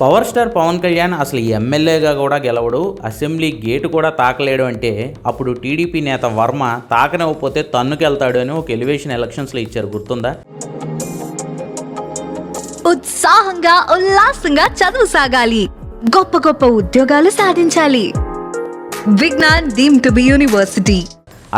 Power star Pawan Kalyan అసలు ఎమ్మెల్యేగా కూడా గెలవడు అసెంబ్లీ గేటు కూడా తాకలేడు అంటే అప్పుడు టీడీపీ నేత వర్మ తాకనివ్వకపోతే తన్నుకెళ్తాడు అని ఒక ఎలివేషన్ ఎలక్షన్స్లో ఇచ్చారు గుర్తుందా? ఉత్సాహంగా ఉల్లాసంగా చదువు సాగాలి. గొప్ప గొప్ప ఉద్యోగాలు సాధించాలి. Vignan deemed to be university.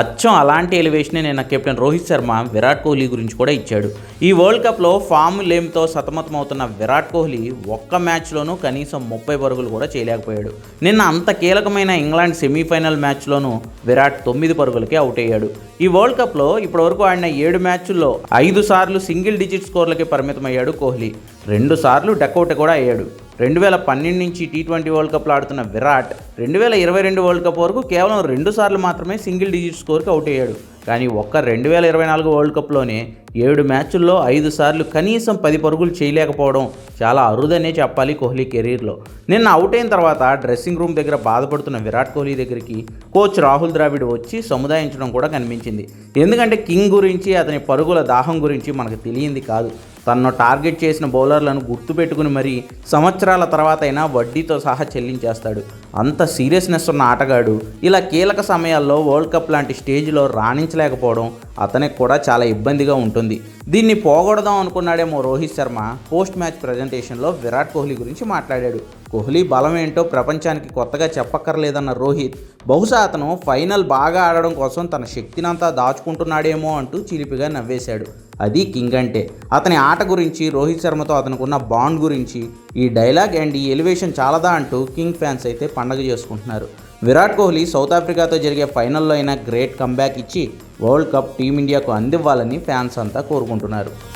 అచ్చం అలాంటి ఎలివేషనే నిన్న కెప్టెన్ రోహిత్ శర్మ విరాట్ కోహ్లీ గురించి కూడా ఇచ్చాడు. ఈ వరల్డ్ కప్లో ఫామ్ లేమ్తో సతమతమవుతున్న విరాట్ కోహ్లీ ఒక్క మ్యాచ్లోనూ కనీసం ముప్పై పరుగులు కూడా చేయలేకపోయాడు. నిన్న అంత కీలకమైన ఇంగ్లాండ్ సెమీఫైనల్ మ్యాచ్లోనూ విరాట్ తొమ్మిది పరుగులకే అవుట్ అయ్యాడు. ఈ వరల్డ్ కప్లో ఇప్పటివరకు ఆడిన ఏడు మ్యాచ్ల్లో ఐదు సార్లు సింగిల్ డిజిట్ స్కోర్లకే పరిమితమయ్యాడు కోహ్లీ. రెండు సార్లు డకౌట్ కూడా అయ్యాడు. రెండు వేల పన్నెండు నుంచి టీ ట్వంటీ వరల్డ్ కప్లో ఆడుతున్న విరాట్ రెండు వేల ఇరవై రెండు వరల్డ్ కప్ వరకు కేవలం రెండు సార్లు మాత్రమే సింగిల్ డిజిట్ స్కోర్కి అవుట్ అయ్యాడు. కానీ ఒక్క రెండు వేల ఇరవై నాలుగు వరల్డ్ కప్లోనే ఏడు మ్యాచ్ల్లో ఐదు సార్లు కనీసం పది పరుగులు చేయలేకపోవడం చాలా అరుదనే చెప్పాలి కోహ్లీ కెరీర్లో. నిన్న అవుట్ అయిన తర్వాత డ్రెస్సింగ్ రూమ్ దగ్గర బాధపడుతున్న విరాట్ కోహ్లీ దగ్గరికి కోచ్ రాహుల్ ద్రావిడ్ వచ్చి సముదాయించడం కూడా కనిపించింది. ఎందుకంటే కింగ్ గురించి అతని పరుగుల దాహం గురించి మనకు తెలియంది కాదు. తనను టార్గెట్ చేసిన బౌలర్లను గుర్తుపెట్టుకుని మరీ సంవత్సరాల తర్వాత అయినా వడ్డీతో సహా చెల్లించేస్తాడు. అంత సీరియస్నెస్ ఉన్న ఆటగాడు ఇలా కీలక సమయాల్లో వరల్డ్ కప్ లాంటి స్టేజ్లో రాణించలేకపోవడం అతనికి కూడా చాలా ఇబ్బందిగా ఉంటుంది. దీన్ని పోగొడదాం అనుకున్నాడేమో రోహిత్ శర్మ పోస్ట్ మ్యాచ్ ప్రజెంటేషన్లో విరాట్ కోహ్లీ గురించి మాట్లాడాడు. కోహ్లీ బలం ఏంటో ప్రపంచానికి కొత్తగా చెప్పక్కర్లేదన్న రోహిత్ బహుశా అతను ఫైనల్ బాగా ఆడడం కోసం తన శక్తినంతా దాచుకుంటున్నాడేమో అంటూ చిలిపిగా నవ్వేశాడు. అది కింగ్ అంటే. అతని ఆట గురించి రోహిత్ శర్మతో అతనుకున్న బాండ్ గురించి ఈ డైలాగ్ అండ్ ఈ ఎలివేషన్ చాలదా అంటూ కింగ్ ఫ్యాన్స్ అయితే పండగ చేసుకుంటున్నారు. విరాట్ కోహ్లీ సౌత్ ఆఫ్రికాతో జరిగే ఫైనల్లో అయినా గ్రేట్ కంబ్యాక్ ఇచ్చి వరల్డ్ కప్ టీమిండియాకు అందివ్వాలని ఫ్యాన్స్ అంతా కోరుకుంటున్నారు.